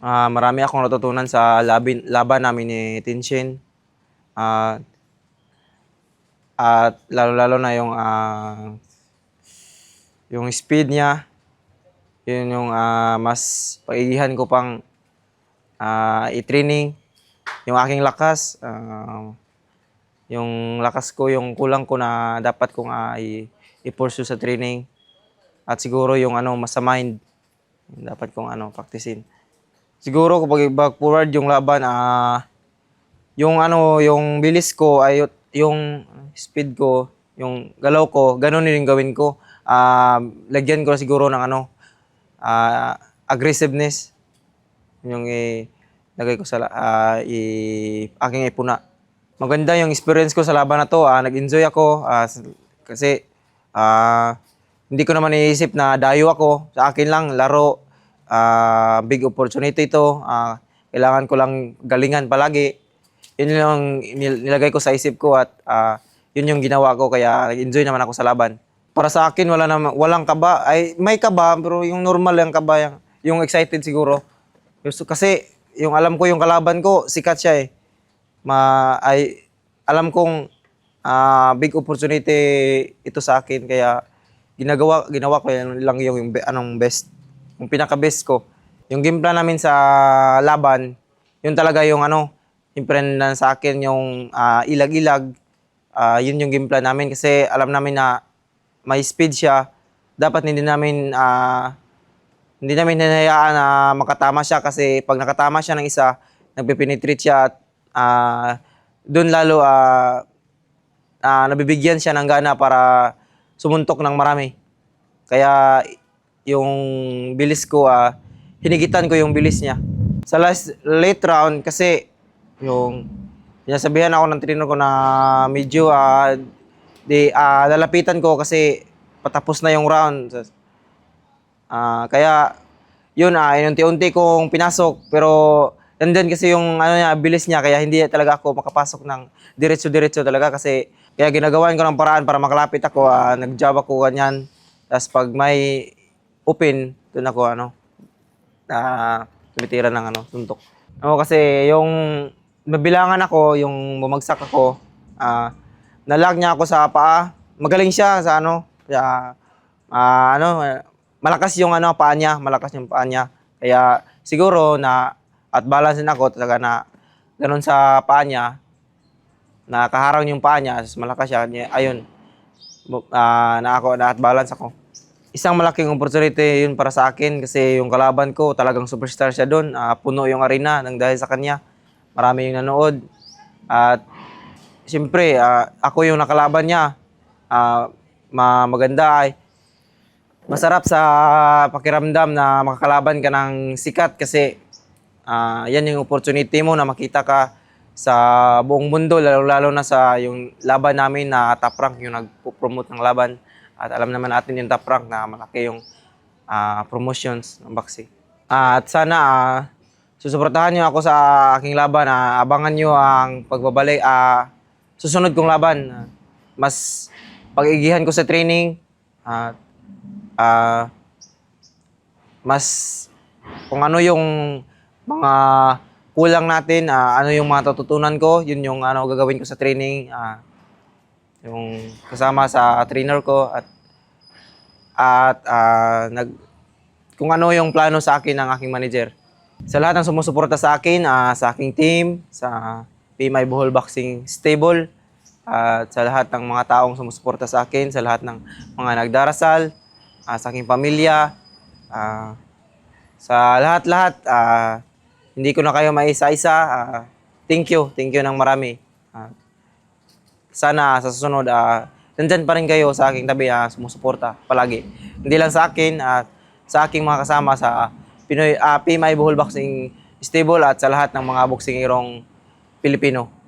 Ah, marami akong natutunan sa labin, laban namin ni Tinshin. Ah, at lalo-lalo na yung ah, yung speed niya. Yun yung ah, mas paigihan ko pang ah, i-training. Yung aking lakas, ah, yung lakas ko, yung kulang ko na dapat kong i- i-pursue sa training. At siguro yung ano, mas sa mind, dapat kong ano, practicein. Siguro kapag back forward yung laban, ah, yung ano, yung bilis ko ay yung speed ko, yung galaw ko, ganun din gawin ko. Ah, lagyan ko siguro ng ano, ah, aggressiveness. Yung i lagay ko sa ah, i aking ipuna. Maganda yung experience ko sa laban na to. Ah, nag-enjoy ako s- kasi ah, hindi ko naman iniisip na dayo ako. Sa akin lang, laro. Ah, big opportunity ito. Ah, kailangan ko lang galingan palagi. Yun yung nil- nilagay ko sa isip ko at ah, yun yung ginawa ko kaya nag-enjoy naman ako sa laban. Para sa akin wala naman walang kaba ay may kaba pero yung normal yung kaba yung, yung excited siguro. Kasi yung alam ko yung kalaban ko sikat siya eh. Ma ay alam kong ah, big opportunity ito sa akin kaya ginagawa ginawa ko yan lang yung, yung anong best yung pinaka best ko. Yung game plan namin sa laban, yun talaga yung ano, imprint na sa akin yung ah, ilag-ilag. Ah, yun yung game plan namin kasi alam namin na may speed siya. Dapat hindi namin ah, hindi namin hinahayaan na makatama siya kasi pag nakatama siya ng isa, nagpe-penetrate siya at ah, doon lalo ah, ah, nabibigyan siya ng gana para sumuntok ng marami. Kaya yung bilis ko, ah, hinigitan ko yung bilis niya. Sa last late round kasi yung sinasabihan ako ng trainer ko na medyo ah, di ah, lalapitan ko kasi patapos na yung round. Ah, kaya yun ah, unti-unti kong pinasok pero nandun kasi yung ano niya, bilis niya kaya hindi talaga ako makapasok ng diretso-diretso talaga kasi kaya ginagawan ko ng paraan para makalapit ako, ah, nag-job ako ganyan. Tapos pag may open, doon ako ano, na tumitira ng ano, suntok. Oo, kasi yung mabilangan ako, yung bumagsak ako, ah, nalag niya ako sa paa. Magaling siya sa ano, kaya ah, ano, malakas yung ano paa niya, malakas yung paa niya. Kaya siguro na at balance din ako talaga na ganun sa paa niya, nakaharang yung paa niya, malakas siya. Ayun, ah, na ako, na at balance ako. Isang malaking opportunity yun para sa akin kasi yung kalaban ko talagang superstar siya doon. Ah, puno yung arena nang dahil sa kanya. Marami yung nanood. At siyempre, ah, ako yung nakalaban niya. Ah, ma maganda ay masarap sa pakiramdam na makakalaban ka ng sikat kasi ah, yan yung opportunity mo na makita ka sa buong mundo, lalo-lalo na sa yung laban namin na top rank, yung nag-promote ng laban. At alam naman natin yung top rank na malaki yung ah, promotions ng boxing. Ah, at sana ah, susuportahan niyo ako sa aking laban. ah, abangan niyo ang pagbabalik. ah, susunod kong laban. Ah, mas pag-igihan ko sa training. At ah, mas kung ano yung mga kulang natin, ah, ano yung mga tututunan ko, yun yung ano gagawin ko sa training, ah, yung kasama sa trainer ko at at ah, nag kung ano yung plano sa akin ng aking manager. Sa lahat ng sumusuporta sa akin, ah, sa aking team, sa PMI Bohol Boxing Stable, at sa lahat ng mga taong sumusuporta sa akin, sa lahat ng mga nagdarasal, ah, sa aking pamilya, ah, sa lahat-lahat, ah, hindi ko na kayo maisa-isa. ah, thank you, thank you ng marami. Ah, sana sa susunod, ah, nandyan pa rin kayo sa aking tabi, ah, sumusuporta palagi. Hindi lang sa akin, at sa aking mga kasama sa Pinoy, ah, PMI Bohol Boxing Stable at sa lahat ng mga boxingirong Pilipino.